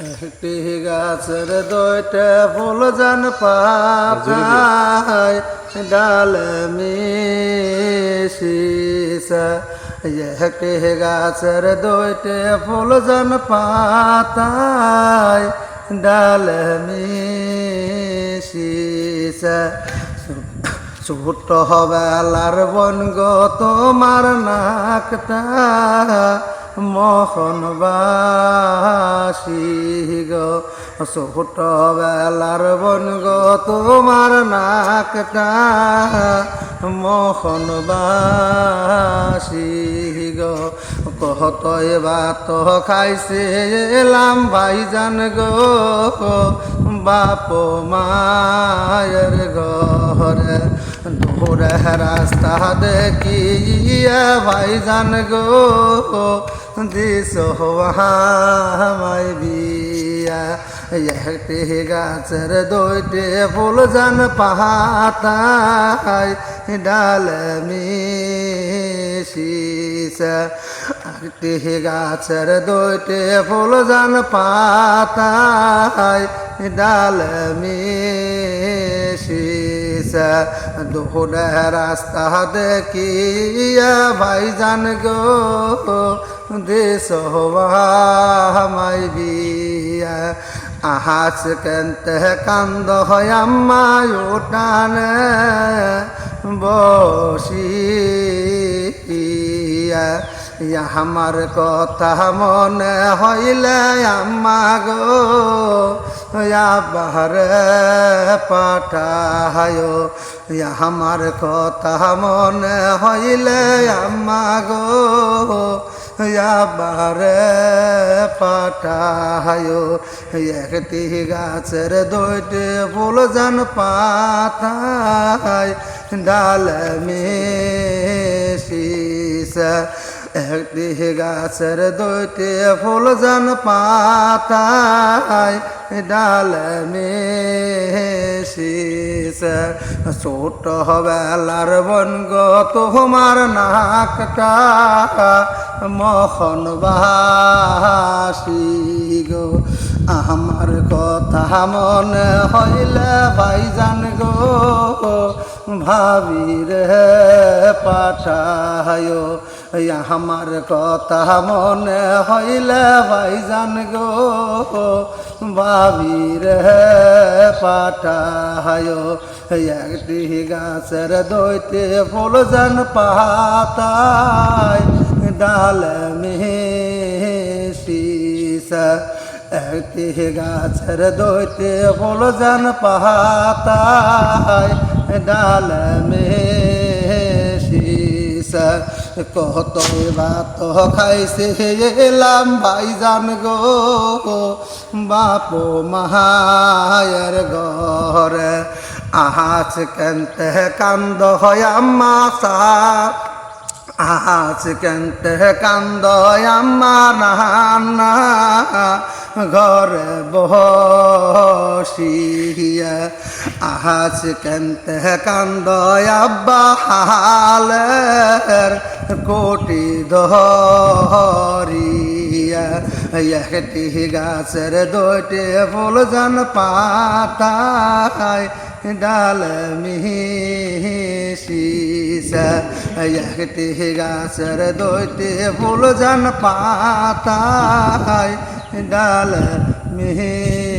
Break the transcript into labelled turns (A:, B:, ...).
A: একটি গাছের দুইটা ফুল জান পাতায় ডাল মিশিসা একটি গাছের দুইটা ফুল জান পাতায়, ডাল মিশিসা ছোট বেলার বন গো তোমার নাকটা মোহন বাসি গো, ছোট বেলার বন গো, তোমার নাকটা মোহন বাসি গো। কত বাত খাইছে এলাম ভাইজান গো, বাপ মায়ের ঘরে। রাস্তা দেখিয়া ভাইজান গো দিস মাই বিয়া একটি গাছের দুইটি ফুল জান পাহাতায় ডাল মিশিসা একটি গাছের দুইটি ফুল জান পাতায় ডাল মিশিসা দুহুরে রাস্তা দেখিয়া ভাইজান গো দেশ মাই বিয়া। আহাস কেনতে কান্দ হয় আম্মায় ওটানে বসিয়া। আমার কথা মনে হইলে আম্মা গো বাহারে পাঠায় আমার কথা মনে হইলে আম্মা গো বাহারে পাঠায় একটি গাছের দুইটি ফুল জান পাতায় ডাল মিশিসা একটি গাছের দুইটি ফুল জান পাতায় ডাল মিশিসা ছোট বন গো, তোমার নাকটা মখন বাসি গো। আমার কথা মনে হইলে ভাইজান গো। ভাবি রে পাঠায়। আমার কথা মনে হইলে ভাইজান গো। ভাবি রে পাঠায়। একটি গাছের দইতে ফুল জান পাতায়। ডাল মিশিসা একটি গাছের দইতে ফুল জান পাতায়। ডাল কত বাত খাইছে এলাম ভাইজান গো। বাপ মায়ের ঘরে আহাজ কেনতে কান্দ হয় আম্মা সা আজ কেনতে কান্দ আমার নানা। ঘরে বসিয়া। আজ কেনতে কান্দ আব্বা হালের কোটি ধরিয়া। একটি গাছের দুইটি ফুল জান পাতায় ডাল মিশিসা একটি গাছের দুইটি ফুল জান পাতায় ডাল মেহে